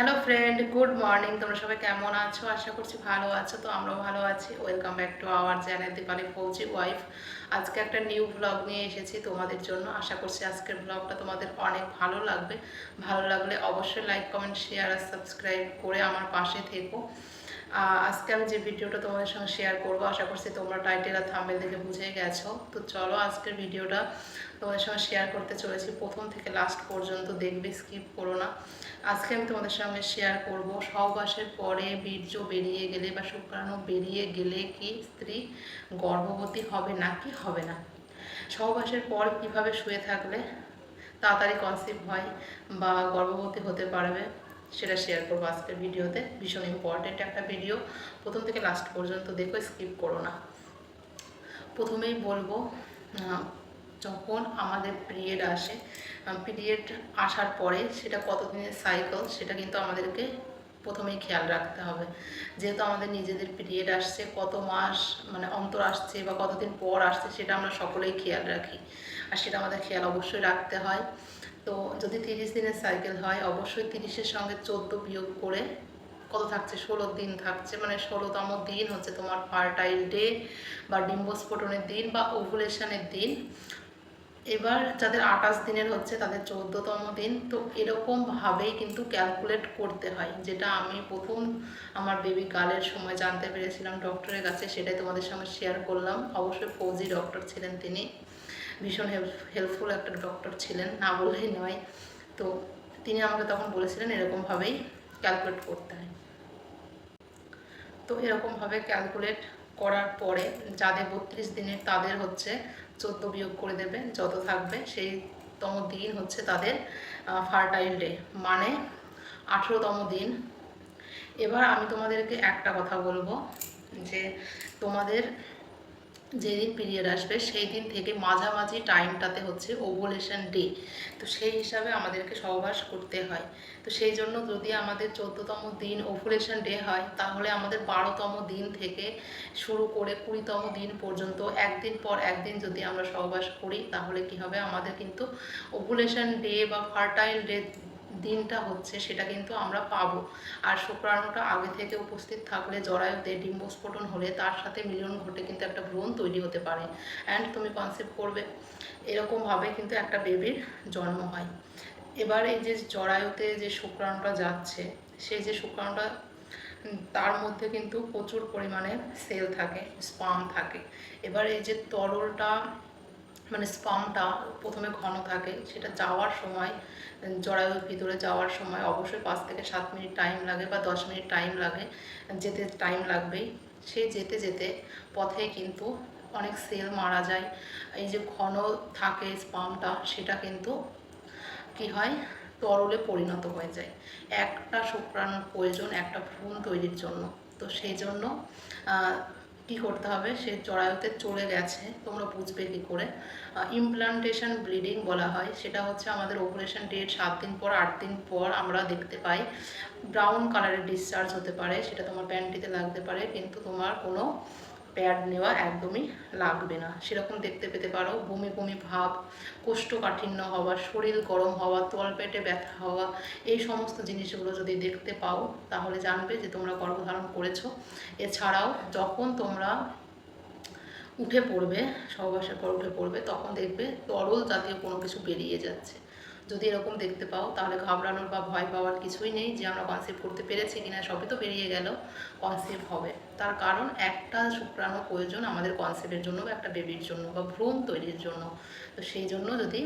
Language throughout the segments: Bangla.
Hello friend, good morning. তোমরা সবাই কেমন আছো? আশা করছি ভালো আছো, তো আমরাও ভালো আছি। Welcome back to our channel Dipali Fauji wife. আজকে একটা নিউ ব্লগ নিয়ে এসেছি তোমাদের জন্য। আশা করছি আজকের ব্লগটা তোমাদের অনেক ভালো লাগবে। ভালো লাগলে অবশ্যই লাইক, কমেন্ট, শেয়ার আর সাবস্ক্রাইব করে আমার পাশে থেকো। আজকে আমি যে ভিডিওটা তোমাদের সঙ্গে শেয়ার করব, আশা করছি তোমরা টাইটেল আর থাম্বেল দেখে বুঝে গেছো। তো চলো আজকের ভিডিওটা তোমাদের সঙ্গে শেয়ার করতে চলেছি। প্রথম থেকে লাস্ট পর্যন্ত দেখবে স্কিপ করো না। আজকে আমি তোমাদের সঙ্গে শেয়ার করব, সহবাসের পরে বীর্য বেরিয়ে গেলে বা শুক্রাণু বেরিয়ে গেলে কি স্ত্রী গর্ভবতী হবে না কি হবে না? সহবাসের পর কীভাবে শুয়ে থাকলে তাড়াতাড়ি কনসিভ হয় বা গর্ভবতী হতে পারবে, সেটা শেয়ার করব আজকের ভিডিওতে। ভীষণ ইম্পর্টেন্ট একটা ভিডিও প্রথম থেকে লাস্ট পর্যন্ত দেখো স্কিপ করো না। প্রথমেই বলব যখন আমাদের পিরিয়ড আসে পিরিয়ড আসার পরে সেটা কতদিনের সাইকেল সেটা কিন্তু আমাদেরকে প্রথমেই খেয়াল রাখতে হবে। যেহেতু আমাদের নিজেদের পিরিয়ড আসছে, কত মাস মানে অন্তর আসছে বা কতদিন পর আসছে সেটা আমরা সকলেই খেয়াল রাখি। আর সেটা আমাদের খেয়াল অবশ্যই রাখতে হয়। তো যদি তিরিশ দিনের সাইকেল হয়, অবশ্যই তিরিশের সঙ্গে চোদ্দ বিয়োগ করে কত থাকছে? ষোলো দিন থাকছে। মানে ষোলোতম দিন হচ্ছে তোমার ফার্টাইল ডে বা ডিম্বস্ফোটনের দিন বা ওভুলেশনের দিন। এবার যাদের আঠাশ দিনের হচ্ছে, তাদের চৌদ্দতম দিন। তো এরকমভাবেই কিন্তু ক্যালকুলেট করতে হয়। যেটা আমি প্রথম আমার বেবি গালের সময় জানতে পেরেছিলাম ডক্টরের কাছে, সেটাই তোমাদের সঙ্গে শেয়ার করলাম। অবশ্যই ফৌজি ডক্টর ছিলেন তিনি। ভীষণ হেল্পফুল একটা ডক্টর ছিলেন, না বললেই নয়। তো তিনি আমাকে তখন বলেছিলেন এরকমভাবেই ক্যালকুলেট করতে হয়। তো এরকমভাবে ক্যালকুলেট করার পরে, যাদের বত্রিশ দিনের, তাদের হচ্ছে চোদ্দ বিয়োগ করে দেবে, যত থাকবে সেই তম দিন হচ্ছে তাদের ফার্টাইল ডে মানে আঠেরোতম দিন। এবার আমি তোমাদেরকে একটা কথা বলব যে তোমাদের যেদিন পিরিয়ড আসবে সেই দিন থেকে মাঝামাঝি টাইমটাতে হচ্ছে ওভুলেশন ডে তো সেই হিসাবে আমাদেরকে সহবাস করতে হয়। তো সেই জন্য যদি আমাদের চোদ্দতম দিন ওভুলেশন ডে হয়, তাহলে আমাদের বারোতম দিন থেকে শুরু করে কুড়িতম দিন পর্যন্ত একদিন পর একদিন যদি আমরা সহবাস করি, তাহলে কি হবে? আমাদের কিন্তু ওভুলেশন ডে বা ফার্টাইল ডে দিনটা হচ্ছে সেটা কিন্তু আমরা পাবো। আর শুক্রাণুটা আগে থেকে উপস্থিত থাকলে জরায়ুতে ডিম্বস্ফোটন হলে তার সাথে মিলন ঘটে কিন্তু একটা ভ্রূণ তৈরি হতে পারে। অ্যান্ড তুমি কনসেপ্ট করবে এরকমভাবে কিন্তু একটা বেবির জন্ম হয়। এবার এই যে জরায়ুতে যে শুক্রাণুটা যাচ্ছে, সেই যে শুক্রাণুটা তার মধ্যে কিন্তু প্রচুর পরিমাণে সেল থাকে স্পাম থাকে। এবার এই যে তরলটা মানে স্পামটা প্রথমে ঘন থাকে, সেটা যাওয়ার সময়, জরায়ুর ভিতরে যাওয়ার সময় অবশ্যই পাঁচ থেকে সাত মিনিট টাইম লাগে বা দশ মিনিট টাইম লাগে, যেতে টাইম লাগবেই। সে যেতে যেতে পথে কিন্তু অনেক সেল মারা যায়। এই যে ঘন থাকে স্পামটা সেটা কিন্তু কি হয়? তরলে পরিণত হয়ে যায়। একটা শুক্রাণুর প্রয়োজন, একটা ভ্রূণ তৈরির জন্য। তো সেই জন্য কি করতে হবে? সে জরায়ুতে চলে গেছে। তোমরা বুঝবে কি করে। ইমপ্লান্টেশন ব্লিডিং বলা হয়। সেটা হচ্ছে আমাদের অপারেশন ডেট সাত দিন পর, আট দিন পর আমরা দেখতে পাই। ব্রাউন কালারের ডিসচার্জ হতে পারে। সেটা তোমার প্যান্টিতে লাগতে পারে। কিন্তু তোমার কোনো প্যাড নেওয়া একদমই লাগবে না। সেরকম দেখতে পেতে পারো, বমি বমি ভাব, কোষ্ঠকাঠিন্য হওয়া, শরীর গরম হওয়া তলপেটে ব্যথা হওয়া, এই সমস্ত জিনিসগুলো যদি দেখতে পাও, তাহলে জানবে যে তোমরা গর্ভধারণ করেছ। এছাড়াও যখন তোমরা উঠে পড়বে, সহবাসের পর উঠে পড়বে, তখন দেখবে তরল জাতীয় কোনো কিছু বেরিয়ে যাচ্ছে। যদি এরকম দেখতে পাও, তাহলে ঘাবড়ানোর বা ভয় পাওয়ার কিছুই নেই যে আমরা কনসেপ্ট করতে পেরেছি কিনা, সবই তো বেরিয়ে গেল কনসেপ্ট হবে। তার কারণ একটা শুক্রাণু প্রয়োজন আমাদের কনসেপ্টের জন্য বা একটা বেবির জন্য বা ভ্রূণ তৈরির জন্য। তো সেই জন্য যদি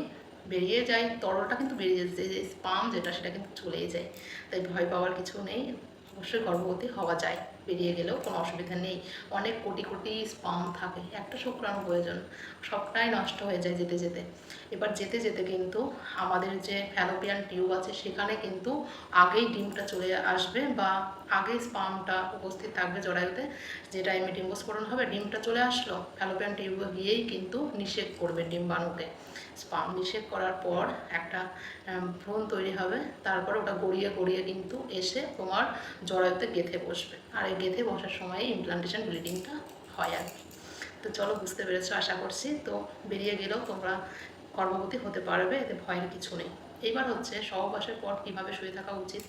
বেরিয়ে যায় তরলটা কিন্তু বেরিয়ে যাচ্ছে যে স্পাম যেটা সেটা কিন্তু চলেই যায়। তাই ভয় পাওয়ার কিছু নেই, অবশ্যই গর্ভবতী হওয়া যায়। বেরিয়ে গেলেও কোনো অসুবিধা নেই। অনেক কোটি কোটি স্পাম থাকে, একটা শুক্রাণু প্রয়োজন, সবটাই নষ্ট হয়ে যায় যেতে যেতে। এবার যেতে যেতে কিন্তু আমাদের যে ফ্যালোপিয়ান টিউব আছে, সেখানে কিন্তু আগেই ডিমটা চলে আসবে বা আগেই স্পামটা উপস্থিত থাকবে জরায়ুতে, যে টাইমে ডিম্বস্ফোরণ হবে, ডিমটা চলে আসলো, ফ্যালোপিয়ান টিউবে গিয়েই কিন্তু নিষেধ করবে ডিম্বাণুকে স্পাম নিষেধ করার পর একটা ভ্রূণ তৈরি হবে, তারপরে ওটা গড়িয়ে গড়িয়ে কিন্তু এসে তোমার জরায়ুতে গেঁথে বসবে। আর এই গেঁথে বসার সময় ইমপ্লান্টেশন ব্লিডিংটা হয় আর কি। তো চলো বুঝতে পেরেছ, আশা করছি তো বেরিয়ে গেলেও তোমরা গর্ভবতী হতে পারবে, এতে ভয়ের কিছু নেই। এবার হচ্ছে সহবাসের পর কীভাবে শুয়ে থাকা উচিত?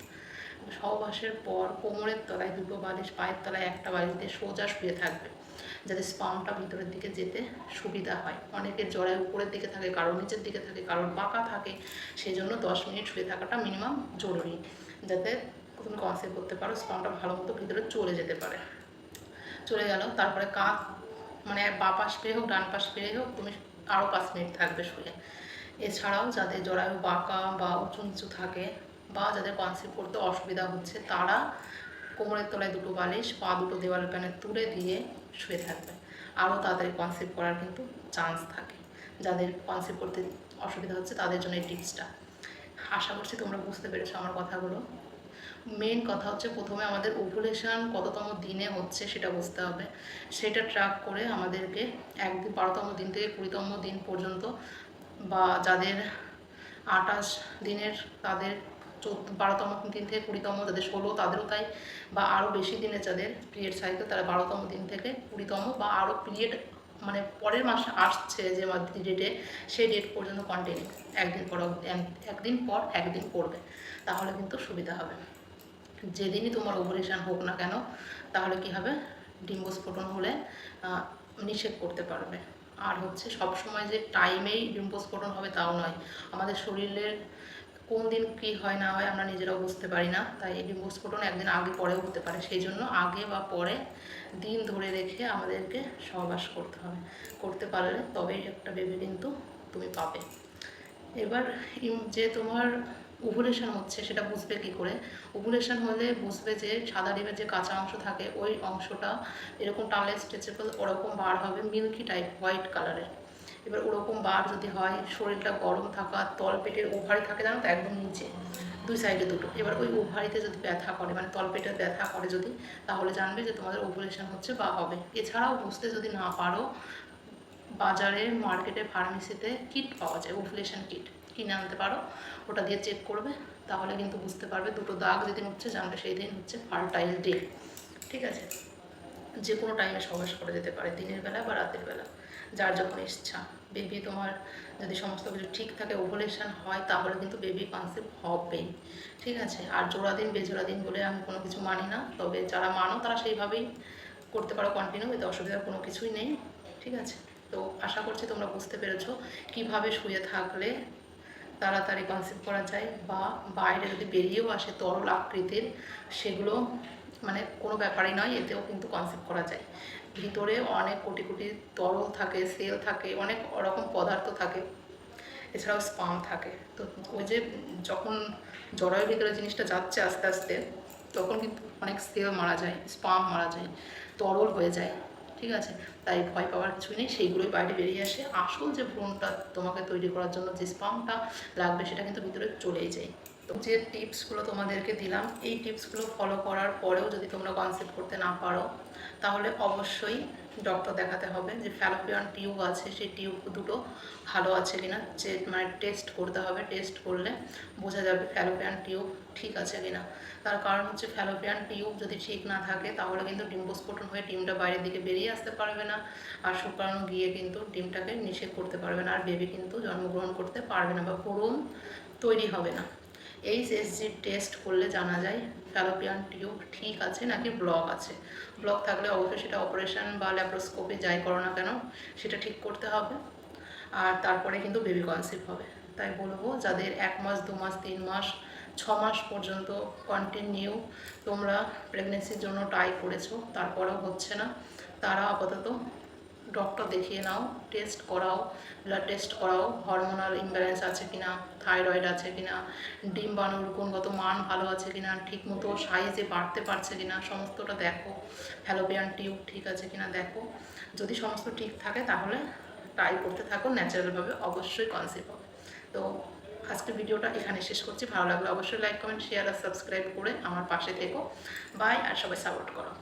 সহবাসের পর কোমরের তলায় দুটো বালিশ, পায়ের তলায় একটা বালিশ সোজা শুয়ে থাকবে, যাতে স্পামটা ভিতরের দিকে যেতে সুবিধা হয়। অনেকের জড়ায় উপরের দিকে থাকে কারোর নিচের দিকে থাকে কারোর বাঁকা থাকে সেই জন্য দশ মিনিট শুয়ে থাকাটা মিনিমাম জরুরি, যাতে তুমি কনসেপ্ট করতে পারো স্পামটা ভালো মতো ভিতরে চলে যেতে পারে। চলে গেল, তারপরে কাঁধ মানে বা পাশ পেয়ে হোক, ডান পাশ পেয়ে হোক, তুমি আরও পাঁচ মিনিট থাকবে শুয়ে। এছাড়াও যাদের জরায়ু বাঁকা বা উঁচু নিচু থাকে বা যাদের কনসেপ্ট করতে অসুবিধা হচ্ছে, তারা কোমরের তলায় দুটো বালিশ পা দুটো দেওয়াল প্যানে তুলে দিয়ে শুয়ে থাকবে। আরও তাদের কনসেপ্ট করার কিন্তু চান্স থাকে। যাদের কনসেপ্ট করতে অসুবিধা হচ্ছে, তাদের জন্য এই টিপসটা আশা করছি তোমরা বুঝতে পেরেছ আমার কথাগুলো। মেন কথা হচ্ছে প্রথমে আমাদের ওভুলেশন কততম দিনে হচ্ছে সেটা বুঝতে হবে। সেটা ট্র্যাক করে আমাদেরকে একদিন বারোতম দিন থেকে কুড়িতম দিন পর্যন্ত বা যাদের আঠাশ দিনের তাদের চোদ্দ, বারোতম দিন থেকে কুড়িতম, যাদের ষোলো তাদেরও তাই, বা আরও বেশি দিনে যাদের পিরিয়ড সাইকেল তারা বারোতম দিন থেকে কুড়িতম বা আরও পিরিয়ড মানে পরের মাসে আসছে যে ডেটে সেই ডেট পর্যন্ত কন্টিনিউ একদিন পর একদিন পর একদিন করবে তাহলে কিন্তু সুবিধা হবে। যেদিনই তোমার ওভারেশন হোক না কেন, তাহলে কি হবে? ডিম্বস্ফোটন হলে নিষেধ করতে পারবে। আর হচ্ছে সব সময় যে টাইমেই ডিম্বস্ফোটন হবে তাও নয়। আমাদের শরীরের কোন দিন কি হয় না হয় আমরা নিজেরাও বুঝতে পারি না। তাই এই ডিম্বস্ফোটন একদিন আগে পরেও হতে পারে। সেই জন্য আগে বা পরে দিন ধরে রেখে আমাদেরকে সহবাস করতে হবে। করতে পারলে তবেই একটা বেবি কিন্তু তুমি পাবে। এবার যে তোমার ওভুলেশন হচ্ছে, সেটা বুঝবে কি করে? ওভুলেশন হলে বুঝবে যে সাদা ডিমের যে কাঁচা অংশ থাকে, ওই অংশটা এরকম টানলে স্ট্রেচেবল ওরকম বার হবে, মিল্কি টাইপ, হোয়াইট কালারের। এবার ওরকম বার যদি হয়, শরীরটা গরম থাকা তল পেটের ওভারি থাকে, জানো তো, একদম নিচে, দুই সাইডে দুটো। এবার ওই ওভারিতে যদি ব্যথা করে মানে তলপেটের ব্যথা করে যদি, তাহলে জানবে যে তোমাদের ওভুলেশন হচ্ছে বা হবে। এছাড়াও বুঝতে যদি না পারো বাজারে মার্কেটে ফার্মেসিতে কিট পাওয়া যায় ওভুলেশন কিট কিনে আনতে পারো, ওটা দিয়ে চেক করবে, তাহলে কিন্তু বুঝতে পারবে দুটো দাগ যেদিন হচ্ছে, জানবে সেই দিন হচ্ছে ফার্টাইল ডে ঠিক আছে? যে কোনো টাইমে সবাস করে যেতে পারে, দিনের বেলা বা রাতের বেলা। যার যখন ইচ্ছা। বেবি তোমার যদি সমস্ত কিছু ঠিক থাকে ওভুলেশন হয়, তাহলে কিন্তু বেবি কনসেপ্ট হবেই ঠিক আছে? আর জোড়া দিন, বেজোড়া দিন বলে আমি কোনো কিছু মানি না। তবে যারা মানো, তারা সেইভাবেই করতে পারো কন্টিনিউ এতে অসুবিধার কোনো কিছুই নেই। ঠিক আছে? তো আশা করছি তোমরা বুঝতে পেরেছ কীভাবে শুয়ে থাকলে তাড়াতাড়ি কনসেপ্ট করা যায় বা বাইরে যদি বেরিয়েও আসে তরল আকৃতির, সেগুলো মানে কোনো ব্যাপারই নয়, এতেও কিন্তু কনসেপ্ট করা যায়। ভিতরে অনেক কোটি কোটি তরল থাকে সেল থাকে, অনেক রকম পদার্থ থাকে, এছাড়াও স্পাম থাকে। তো ওই যে যখন জরায়ুর ভিতরে জিনিসটা যাচ্ছে আস্তে আস্তে, তখন কিন্তু অনেক সেল মারা যায় স্পাম মারা যায়, তরল হয়ে যায়। ঠিক আছে? তাই ভয় পাওয়ার কিছুই নেই, সেইগুলোই বাইরে বেরিয়ে আসে। আসল যে ভ্রণটা তোমাকে তৈরি করার জন্য, যে স্পামটা লাগবে, সেটা কিন্তু ভিতরে চলেই যায়। তো যে টিপসগুলো তোমাদেরকে দিলাম, এই টিপসগুলো ফলো করার পরেও যদি তোমরা কনসেপ্ট করতে না পারো, তাহলে অবশ্যই ডক্টর দেখাতে হবে যে ফ্যালোপিয়ান টিউব আছে, সেই টিউব দুটো ভালো আছে কিনা, যে মানে টেস্ট করতে হবে টেস্ট করলে বোঝা যাবে ফ্যালোপিয়ান টিউব ঠিক আছে কিনা। তার কারণ হচ্ছে ফ্যালোপিয়ান টিউব যদি ঠিক না থাকে, তাহলে কিন্তু ডিম্বস্ফোটন হয়ে ডিমটা বাইরের দিকে বেরিয়ে আসতে পারবে না আর শুক্রাণু গিয়ে কিন্তু ডিমটাকে নিষেধ করতে পারবে না, আর বেবি কিন্তু জন্মগ্রহণ করতে পারবে না বা ভ্রূণ তৈরি হবে না। এইচএসজি টেস্ট করলে জানা যায় ফ্যালোপিয়ান টিউব ঠিক আছে নাকি ব্লক আছে? ব্লক থাকলে অবশ্যই সেটা অপারেশন বা ল্যাপ্রোস্কোপি যাই করো না কেন, সেটা ঠিক করতে হবে। আর তারপরে কিন্তু বেবি কনসেপ্ট হবে। তাই বলব, যাদের এক মাস, দু মাস, তিন মাস, ছ মাস পর্যন্ত কন্টিনিউ তোমরা প্রেগনেন্সির জন্য ট্রাই করেছ, তারপরেও হচ্ছে না। তারা আপাতত ডক্টর দেখিয়ে নাও টেস্ট করাও ব্লাড টেস্ট করাও হরমোনাল ইমব্যালেন্স আছে কি না থাইরয়েড আছে কিনা, ডিম বানুর গুণগত মান ভালো আছে কিনা ঠিকমতো সাইজে বাড়তে পারছে কি না সমস্তটা দেখো। ফ্যালোপিয়ান টিউব ঠিক আছে কি না দেখো। যদি সমস্ত ঠিক থাকে তাহলে ট্রাই করতে থাকো ন্যাচারালভাবে অবশ্যই কনসেপ্ট হবে। তো আজকের ভিডিওটা এখানে শেষ করছি। ভালো লাগলে অবশ্যই লাইক কমেন্ট শেয়ার আর সাবস্ক্রাইব করে আমার পাশে থেকো। বাই আর সবাই সাপোর্ট করো।